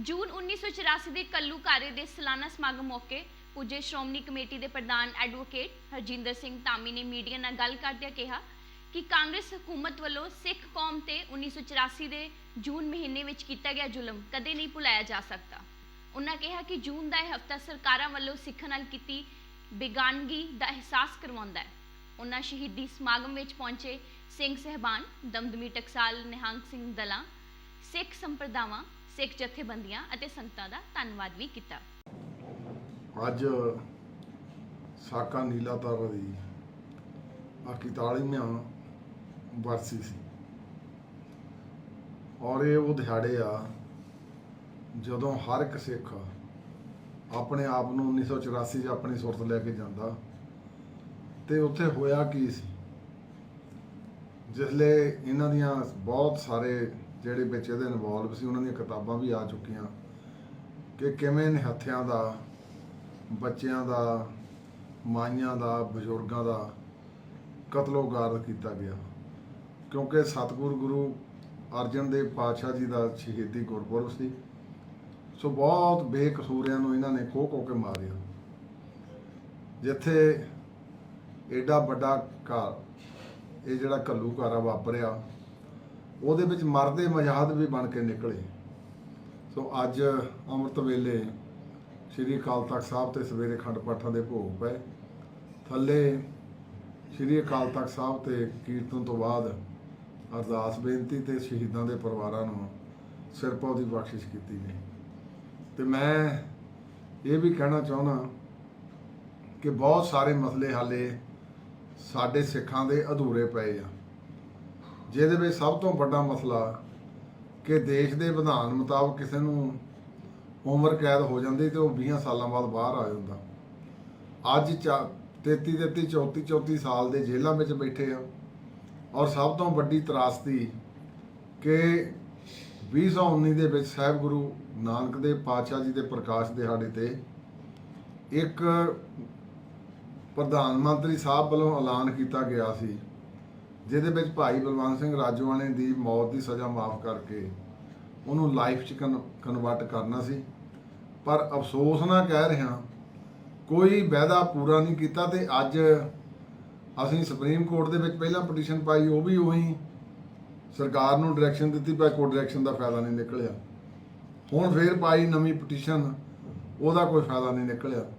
ਜੂਨ 1984 ਦੇ ਕੱਲੂਕਾਰੇ ਦੇ ਸਾਲਾਨਾ ਸਮਾਗਮ ਮੌਕੇ ਪੁੱਜੇ ਸ਼੍ਰੋਮਣੀ ਕਮੇਟੀ ਦੇ ਪ੍ਰਧਾਨ ਐਡਵੋਕੇਟ ਹਰਜਿੰਦਰ ਸਿੰਘ ਧਾਮੀ ਨੇ ਮੀਡੀਆ ਨਾਲ ਗੱਲ ਕਰਦਿਆਂ ਕਿਹਾ ਕਿ ਕਾਂਗਰਸ ਹਕੂਮਤ ਵੱਲੋਂ ਸਿੱਖ ਕੌਮ ਤੇ 1984 ਦੇ ਜੂਨ ਮਹੀਨੇ ਵਿੱਚ ਕੀਤਾ ਗਿਆ ਜ਼ੁਲਮ ਕਦੇ ਨਹੀਂ ਭੁਲਾਇਆ ਜਾ ਸਕਦਾ। ਉਹਨਾਂ ਕਿਹਾ ਕਿ ਜੂਨ ਦਾ ਇਹ ਹਫਤਾ ਸਰਕਾਰਾਂ ਵੱਲੋਂ ਸਿੱਖਾਂ ਨਾਲ ਕੀਤੀ ਬੇਗਾਨਗੀ ਦਾ ਅਹਿਸਾਸ ਕਰਵਾਉਂਦਾ ਹੈ। ਉਹਨਾਂ ਸ਼ਹੀਦੀ ਸਮਾਗਮ ਵਿੱਚ ਪਹੁੰਚੇ ਸਿੰਘ ਸਹਿਬਾਨ, ਦਮਦਮੀ ਟਕਸਾਲ, ਨਿਹੰਗ ਸਿੰਘ ਦਲਾਂ, ਸਿੱਖ ਸੰਪਰਦਾਵਾਂ ਸਿੱਖ ਜਥੇਬੰਦੀਆਂ ਅਤੇ ਸੰਗਤਾਂ ਦਾ ਧੰਨਵਾਦ ਵੀ ਕੀਤਾ। ਅੱਜ ਸਾਕਾ ਨੀਲਾ ਤਾਰਾ ਦੀ ਆ 41ਵਾਂ ਵਰਸੀ ਸੀ। ਔਰ ਇਹ ਉਹ ਦਿਹਾੜੇ ਆ ਜਦੋਂ ਹਰ ਇੱਕ ਸਿੱਖ ਆਪਣੇ ਆਪ ਨੂੰ 1984 'ਚ ਆਪਣੀ ਸੁਰਤ ਲੈ ਕੇ ਜਾਂਦਾ ਤੇ ਉੱਥੇ ਹੋਇਆ ਕੀ ਸੀ? ਜਿਸਲੇ ਇਹਨਾਂ ਦੀਆਂ ਬਹੁਤ ਸਾਰੇ ਜਿਹੜੇ ਵਿੱਚ ਇਹਦੇ ਇਨਵੋਲਵ ਸੀ, ਉਹਨਾਂ ਦੀਆਂ ਕਿਤਾਬਾਂ ਵੀ ਆ ਚੁੱਕੀਆਂ ਕਿ ਕਿਵੇਂ ਹੱਥਿਆਂ ਦਾ, ਬੱਚਿਆਂ ਦਾ, ਮਾਈਆਂ ਦਾ, ਬਜ਼ੁਰਗਾਂ ਦਾ ਕਤਲੋਗਾਰ ਕੀਤਾ ਗਿਆ। ਕਿਉਂਕਿ ਸਤਿਗੁਰ ਗੁਰੂ ਅਰਜਨ ਦੇਵ ਪਾਤਸ਼ਾਹ ਜੀ ਦਾ ਸ਼ਹੀਦੀ ਗੁਰਪੁਰਬ ਸੀ। ਸੋ ਬਹੁਤ ਬੇਕਸੂਰਿਆਂ ਨੂੰ ਇਹਨਾਂ ਨੇ ਖੋ ਖੋ ਕੇ ਮਾਰਿਆ। ਜਿੱਥੇ ਐਡਾ ਵੱਡਾ ਘਰ ਇਹ ਜਿਹੜਾ ਕੱਲੂ ਘਾਰਾ ਵਾਪਰਿਆ ਉਹਦੇ ਵਿੱਚ ਮਰਦੇ ਮਜਾਦ ਵੀ ਬਣ ਕੇ ਨਿਕਲੇ। ਸੋ ਅੱਜ ਅੰਮ੍ਰਿਤ ਵੇਲੇ ਸ਼੍ਰੀ ਅਕਾਲ ਤਖਤ ਸਾਹਿਬ ਤੇ ਸਵੇਰੇ ਖੰਡ ਪਾਠਾਂ ਦੇ ਭੋਗ ਪਏ। ਥੱਲੇ ਸ਼੍ਰੀ ਅਕਾਲ ਤਖਤ ਸਾਹਿਬ ਤੇ ਕੀਰਤਨ ਤੋਂ ਬਾਅਦ ਅਰਦਾਸ ਬੇਨਤੀ ਤੇ ਸ਼ਹੀਦਾਂ ਦੇ ਪਰਿਵਾਰਾਂ ਨੂੰ ਸਿਰਪਾਉ ਦੀ ਬਖਸ਼ਿਸ਼ ਕੀਤੀ ਗਈ। ਤੇ ਮੈਂ ਇਹ ਵੀ ਕਹਿਣਾ ਚਾਹੁੰਦਾ ਕਿ ਬਹੁਤ ਸਾਰੇ ਮਸਲੇ ਹਾਲੇ ਸਾਡੇ ਸਿੱਖਾਂ ਦੇ ਅਧੂਰੇ ਪਏ ਆ। ਜਿਹਦੇ ਵਿੱਚ ਸਭ ਤੋਂ ਵੱਡਾ ਮਸਲਾ ਕਿ ਦੇਸ਼ ਦੇ ਵਿਧਾਨ ਮੁਤਾਬਕ ਕਿਸੇ ਨੂੰ ਉਮਰ ਕੈਦ ਹੋ ਜਾਂਦੀ ਤੇ ਉਹ 20 ਸਾਲਾਂ ਬਾਅਦ ਬਾਹਰ ਆ ਜਾਂਦਾ। ਅੱਜ 33 33 34 34 ਸਾਲ ਦੇ ਜੇਲ੍ਹਾਂ ਵਿੱਚ ਬੈਠੇ ਆ ਔਰ ਸਭ ਤੋਂ ਵੱਡੀ ਤਰਾਸਦੀ ਕਿ 2019 ਦੇ ਵਿੱਚ ਸਾਹਿਬ ਗੁਰੂ ਨਾਨਕ ਦੇਵ ਪਾਤਸ਼ਾਹ ਜੀ ਦੇ ਪ੍ਰਕਾਸ਼ ਦਿਹਾੜੇ ਤੇ ਇੱਕ ਪ੍ਰਧਾਨ ਮੰਤਰੀ ਸਾਹਿਬ ਵੱਲੋਂ ਐਲਾਨ ਕੀਤਾ ਗਿਆ ਸੀ ਜਿਹਦੇ ਵਿੱਚ ਭਾਈ ਬਲਵੰਤ ਸਿੰਘ ਰਾਜੋਆਣੇ ਦੀ ਮੌਤ ਦੀ ਸਜ਼ਾ ਮਾਫ ਕਰਕੇ ਉਹਨੂੰ ਲਾਈਫ ਚ ਕਨਵਰਟ ਕਰਨਾ ਸੀ। ਪਰ ਅਫਸੋਸ ਨਾਲ ਕਹਿ ਰਿਹਾ ਕੋਈ ਵਾਅਦਾ ਪੂਰਾ ਨਹੀਂ ਕੀਤਾ ਤੇ ਅੱਜ ਅਸੀਂ ਸੁਪਰੀਮ ਕੋਰਟ ਦੇ ਵਿੱਚ ਪਹਿਲਾਂ ਪਟੀਸ਼ਨ ਪਾਈ, ਉਹ ਵੀ ਉਹੀ ਸਰਕਾਰ ਨੂੰ ਡਾਇਰੈਕਸ਼ਨ ਦਿੱਤੀ, ਪਰ ਕੋਈ ਡਾਇਰੈਕਸ਼ਨ ਦਾ ਫਾਇਦਾ ਨਹੀਂ ਨਿਕਲਿਆ। ਹੁਣ ਫੇਰ ਪਾਈ ਨਵੀਂ ਪਟੀਸ਼ਨ ਉਹਦਾ ਕੋਈ ਫਾਇਦਾ ਨਹੀਂ ਨਿਕਲਿਆ।